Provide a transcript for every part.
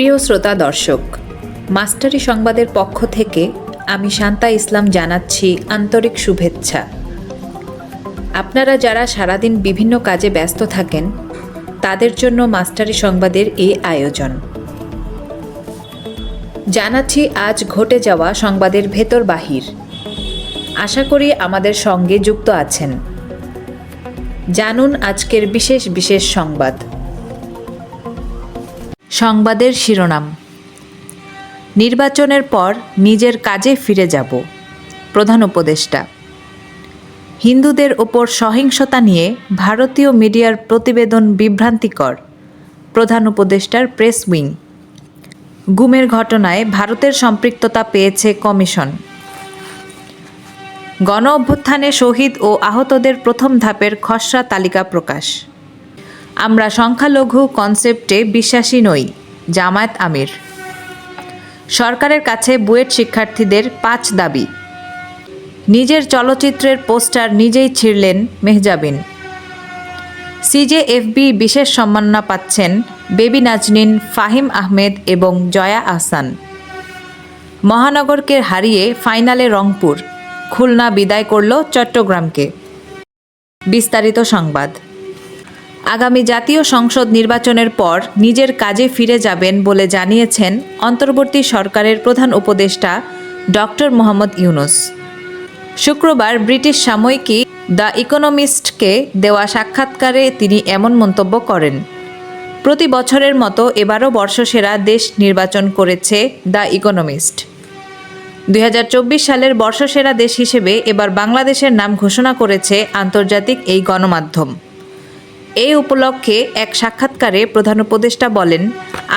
প্রিয় শ্রোতা দর্শক, মাস্টারি সংবাদের পক্ষ থেকে আমি শান্তা ইসলাম জানাচ্ছি আন্তরিক শুভেচ্ছা। আপনারা যারা সারাদিন বিভিন্ন কাজে ব্যস্ত থাকেন, তাদের জন্য মাস্টারি সংবাদের এই আয়োজন। জানাচ্ছি আজ ঘটে যাওয়া সংবাদের ভেতর বাহির। আশা করি আমাদের সঙ্গে যুক্ত আছেন। জানুন আজকের বিশেষ বিশেষ সংবাদ। সংবাদের শিরোনাম। নির্বাচনের পর নিজের কাজে ফিরে যাব, প্রধান উপদেষ্টা। হিন্দুদের ওপর সহিংসতা নিয়ে ভারতীয় মিডিয়ার প্রতিবেদন বিভ্রান্তিকর, প্রধান উপদেষ্টার প্রেস উইং। গুমের ঘটনায় ভারতের সম্পৃক্ততা পেয়েছে কমিশন। গণ অভ্যুত্থানে শহীদ ও আহতদের প্রথম ধাপের খসড়া তালিকা প্রকাশ। আমরা সংখ্যালঘু কনসেপ্টে বিশ্বাসী নই, জামায়াত আমির। সরকারের কাছে বুয়েট শিক্ষার্থীদের পাঁচ দাবি। নিজের চলচ্চিত্রের পোস্টার নিজেই ছিঁড়লেন মেহজাবিন। সিজেএফবি বিশেষ সম্মাননা পাচ্ছেন বেবি নাজনিন, ফাহিম আহমেদ এবং জয়া আহসান। মহানগরকে হারিয়ে ফাইনালে রংপুর, খুলনা বিদায় করল চট্টগ্রামকে। বিস্তারিত সংবাদ। আগামী জাতীয় সংসদ নির্বাচনের পর নিজের কাজে ফিরে যাবেন বলে জানিয়েছেন অন্তর্বর্তী সরকারের প্রধান উপদেষ্টা ডক্টর মোহাম্মদ ইউনুস। শুক্রবার ব্রিটিশ সাময়িকী দ্য ইকোনমিস্টকে দেওয়া সাক্ষাৎকারে তিনি এমন মন্তব্য করেন, প্রতি বছরের মতো এবারও বর্ষসেরা দেশ নির্বাচন করেছে দ্য ইকোনমিস্ট। দুই হাজার চব্বিশ সালের বর্ষসেরা দেশ হিসেবে এবার বাংলাদেশের নাম ঘোষণা করেছে আন্তর্জাতিক এই গণমাধ্যম। এই উপলক্ষে এক সাক্ষাৎকারে প্রধান উপদেষ্টা বলেন,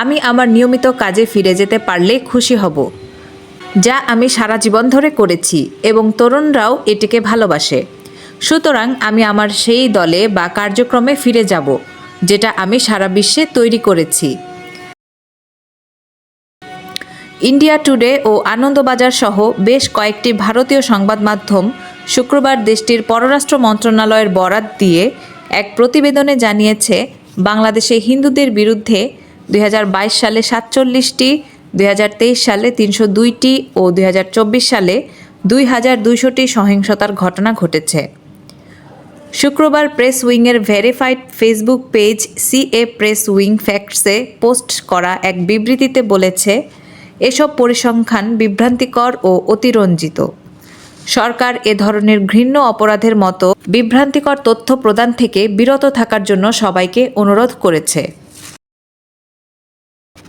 আমি আমার নিয়মিত কাজে ফিরে যেতে পারলে খুশি হব, যা আমি সারা জীবন ধরে করেছি এবং তরুণরাও এটিকে ভালোবাসে। সুতরাং আমি আমার সেই দলে বা কার্যক্রমে ফিরে যাব, যেটা আমি সারা বিশ্বে তৈরি করেছি। ইন্ডিয়া টুডে ও আনন্দবাজার সহ বেশ কয়েকটি ভারতীয় সংবাদ মাধ্যম শুক্রবার দেশটির পররাষ্ট্র মন্ত্রণালয়ের বরাত দিয়ে এক প্রতিবেদনে জানিয়েছে, বাংলাদেশে হিন্দুদের বিরুদ্ধে দুই হাজার বাইশ সালে সাতচল্লিশটি, দুই হাজার তেইশ সালে তিনশো দুইটি ও দুই হাজার চব্বিশ সালে দুই হাজার দুইশোটি সহিংসতার ঘটনা ঘটেছে। শুক্রবার press উইংয়ের verified Facebook page CA press wing ফ্যাক্টসে post করা এক বিবৃতিতে বলেছে, এসব পরিসংখ্যান বিভ্রান্তিকর ও অতিরঞ্জিত। সরকার এ ধরনের ঘৃণ্য অপরাধের মতো বিভ্রান্তিকর তথ্য প্রদান থেকে বিরত থাকার জন্য সবাইকে অনুরোধ করেছে।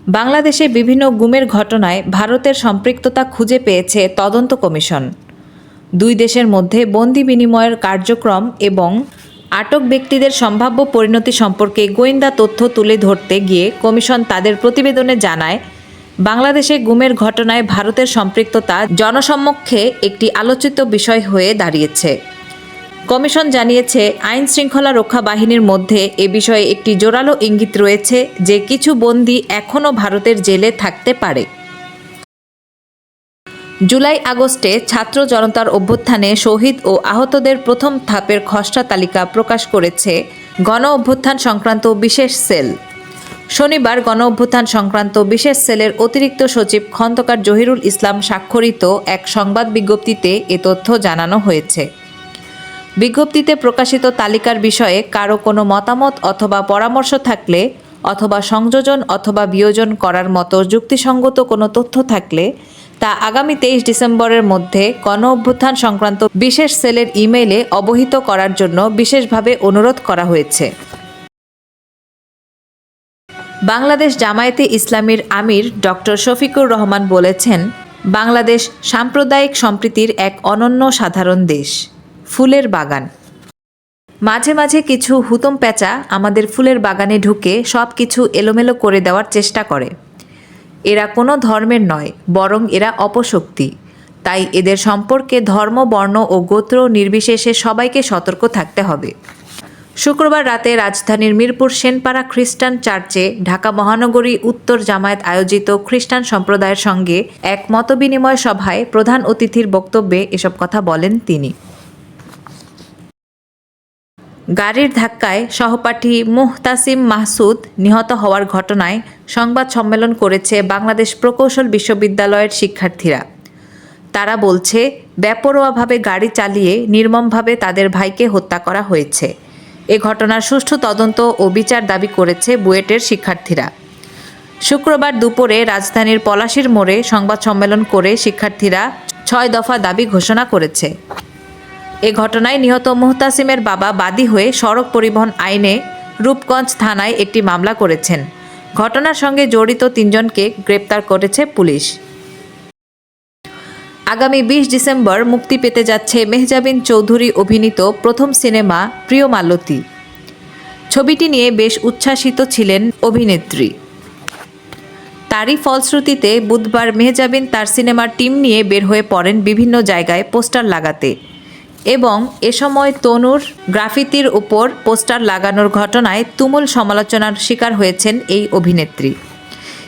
বাংলাদেশে বিভিন্ন গুমের ঘটনায় ভারতের সম্পৃক্ততা খুঁজে পেয়েছে তদন্ত কমিশন। দুই দেশের মধ্যে বন্দি বিনিময়ের কার্যক্রম এবং আটক ব্যক্তিদের সম্ভাব্য পরিণতি সম্পর্কে গোয়েন্দা তথ্য তুলে ধরতে গিয়ে কমিশন তাদের প্রতিবেদনে জানায় বাংলাদেশে গুমের ঘটনায় ভারতের সম্পৃক্ততা জনসম্মুখে একটি আলোচিত বিষয় হয়ে দাঁড়িয়েছে। কমিশন জানিয়েছে, আইন শৃঙ্খলা রক্ষা বাহিনীর মধ্যে এ বিষয়ে একটি জোরালো ইঙ্গিত রয়েছে যে কিছু বন্দী এখনও ভারতের জেলে থাকতে পারে। জুলাই আগস্টে ছাত্র জনতার অভ্যুত্থানে শহীদ ও আহতদের প্রথম ধাপের খসড়া তালিকা প্রকাশ করেছে গণ অভ্যুত্থান সংক্রান্ত বিশেষ সেল। শনিবার গণ অভ্যুত্থান সংক্রান্ত বিশেষ সেলের অতিরিক্ত সচিব খন্দকার জহিরুল ইসলাম স্বাক্ষরিত এক সংবাদ বিজ্ঞপ্তিতে এ তথ্য জানানো হয়েছে। বিজ্ঞপ্তিতে প্রকাশিত তালিকার বিষয়ে কারও কোনো মতামত অথবা পরামর্শ থাকলে অথবা সংযোজন অথবা বিয়োজন করার মতো যুক্তিসঙ্গত কোনো তথ্য থাকলে তা আগামী তেইশ ডিসেম্বরের মধ্যে গণ অভ্যুত্থান সংক্রান্ত বিশেষ সেলের ইমেইলে অবহিত করার জন্য বিশেষভাবে অনুরোধ করা হয়েছে। বাংলাদেশ জামায়াতে ইসলামীর আমির ডক্টর শফিকুর রহমান বলেছেন, বাংলাদেশ সাম্প্রদায়িক সম্প্রীতির এক অনন্য সাধারণ দেশ, ফুলের বাগান। মাঝে মাঝে কিছু হুতম প্যাঁচা আমাদের ফুলের বাগানে ঢুকে সব কিছু এলোমেলো করে দেওয়ার চেষ্টা করে। এরা কোনো ধর্মের নয়, বরং এরা অপশক্তি। তাই এদের সম্পর্কে ধর্ম, বর্ণ ও গোত্র নির্বিশেষে সবাইকে সতর্ক থাকতে হবে। শুক্রবার রাতে রাজধানীর মিরপুর সেনপাড়া খ্রিস্টান চার্চে ঢাকা মহানগরী উত্তর জামায়াত আয়োজিত খ্রিস্টান সম্প্রদায়ের সঙ্গে এক মতবিনিময় সভায় প্রধান অতিথির বক্তব্যে এসব কথা বলেন তিনি। গাড়ির ধাক্কায় সহপাঠী মুহতাসিম মাহসুদ নিহত হওয়ার ঘটনায় সংবাদ সম্মেলন করেছে বাংলাদেশ প্রকৌশল বিশ্ববিদ্যালয়ের শিক্ষার্থীরা। তারা বলছে, বেপরোয়াভাবে গাড়ি চালিয়ে নির্মমভাবে তাদের ভাইকে হত্যা করা হয়েছে। এ ঘটনার সুষ্ঠু তদন্ত ও বিচার দাবি করেছে বুয়েটের শিক্ষার্থীরা। শুক্রবার দুপুরে রাজধানীর পলাশির মোড়ে সংবাদ সম্মেলন করে শিক্ষার্থীরা ছয় দফা দাবি ঘোষণা করেছে। এ ঘটনায় নিহত মুহতাসিমের বাবা বাদী হয়ে সড়ক পরিবহন আইনে রূপগঞ্জ থানায় একটি মামলা করেছেন। ঘটনার সঙ্গে জড়িত তিনজনকে গ্রেপ্তার করেছে পুলিশ। আগামী বিশ ডিসেম্বর মুক্তি পেতে যাচ্ছে মেহজাবিন চৌধুরী অভিনীত প্রথম সিনেমা প্রিয় মালতী। ছবিটি নিয়ে বেশ উচ্ছ্বাসিত ছিলেন অভিনেত্রী। তারই ফলশ্রুতিতে বুধবার মেহজাবিন তার সিনেমার টিম নিয়ে বের হয়ে পড়েন বিভিন্ন জায়গায় পোস্টার লাগাতে এবং এ সময় তনুর গ্রাফিতির উপর পোস্টার লাগানোর ঘটনায় তুমুল সমালোচনার শিকার হয়েছেন এই অভিনেত্রী।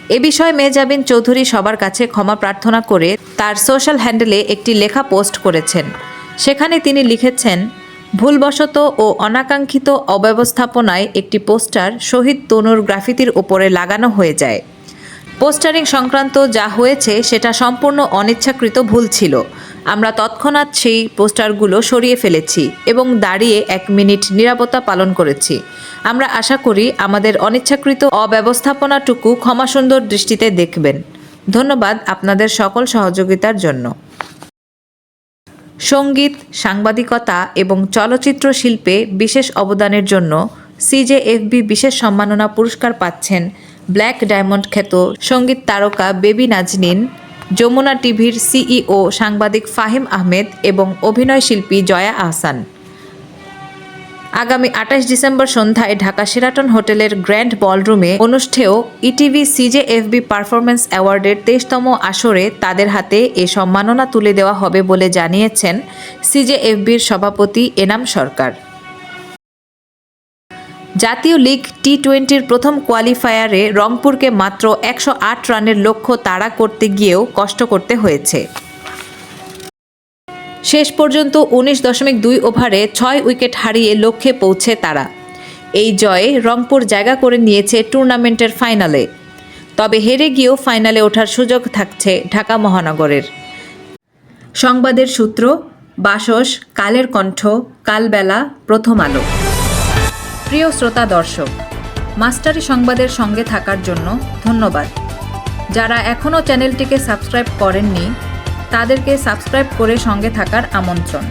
এ বিষয়ে মেজাবিন চৌধুরী সবার কাছে ক্ষমা প্রার্থনা করে তার সোশ্যাল হ্যান্ডেলে একটি লেখা পোস্ট করেছেন। সেখানে তিনি লিখেছেন, ভুলবশত ও অনাকাঙ্ক্ষিত অব্যবস্থাপনায় একটি পোস্টার শহীদ তনুর গ্রাফিতির উপরে লাগানো হয়ে যায়। পোস্টারিং সংক্রান্ত যা হয়েছে সেটা সম্পূর্ণ অনিচ্ছাকৃত ভুল ছিল। আমরা তৎক্ষণাৎ সেই পোস্টারগুলো সরিয়ে ফেলেছি এবং দাঁড়িয়ে এক মিনিট নিরাপত্তা পালন করেছি। আমরা আশা করি আমাদের অনিচ্ছাকৃত অব্যবস্থাপনাটুকু ক্ষমাসুন্দর দৃষ্টিতে দেখবেন। ধন্যবাদ আপনাদের সকল সহযোগিতার জন্য। সংগীত, সাংবাদিকতা এবং চলচ্চিত্র শিল্পে বিশেষ অবদানের জন্য সিজেএফবি বিশেষ সম্মাননা পুরস্কার পাচ্ছেন ব্ল্যাক ডায়মন্ড খ্যাত সংগীত তারকা বেবি নাজনীন। যমুনা টিভির সিইও সাংবাদিক ফাহিম আহমেদ এবং অভিনয় শিল্পী জয়া আহসান। আগামী আঠাশ ডিসেম্বর সন্ধ্যায় ঢাকা সেরাটন হোটেলের গ্র্যান্ড বলরুমে অনুষ্ঠেয় ইটিভি সিজেএফবি পারফরমেন্স অ্যাওয়ার্ডের তেইশতম আসরে তাদের হাতে এ সম্মাননা তুলে দেওয়া হবে বলে জানিয়েছেন সিজেএফবির সভাপতি এনাম সরকার। জাতীয় লিগ টি টোয়েন্টির প্রথম কোয়ালিফায়ারে রংপুরকে মাত্র একশো আট রানের লক্ষ্য তাড়া করতে গিয়েও কষ্ট করতে হয়েছে। শেষ পর্যন্ত উনিশ দশমিক দুই ওভারে ছয় উইকেট হারিয়ে লক্ষ্যে পৌঁছে তারা। এই জয়ে রংপুর জায়গা করে নিয়েছে টুর্নামেন্টের ফাইনালে। তবে হেরে গিয়েও ফাইনালে ওঠার সুযোগ থাকছে ঢাকা মহানগরের। সংবাদের সূত্র, বাসস, কালের কণ্ঠ, কালবেলা, প্রথম আলো। প্রিয় শ্রোতা দর্শক, মাস্টারি সংবাদের সঙ্গে থাকার জন্য ধন্যবাদ। যারা এখনও চ্যানেলটিকে সাবস্ক্রাইব করেননি, তাদেরকে সাবস্ক্রাইব করে সঙ্গে থাকার আমন্ত্রণ।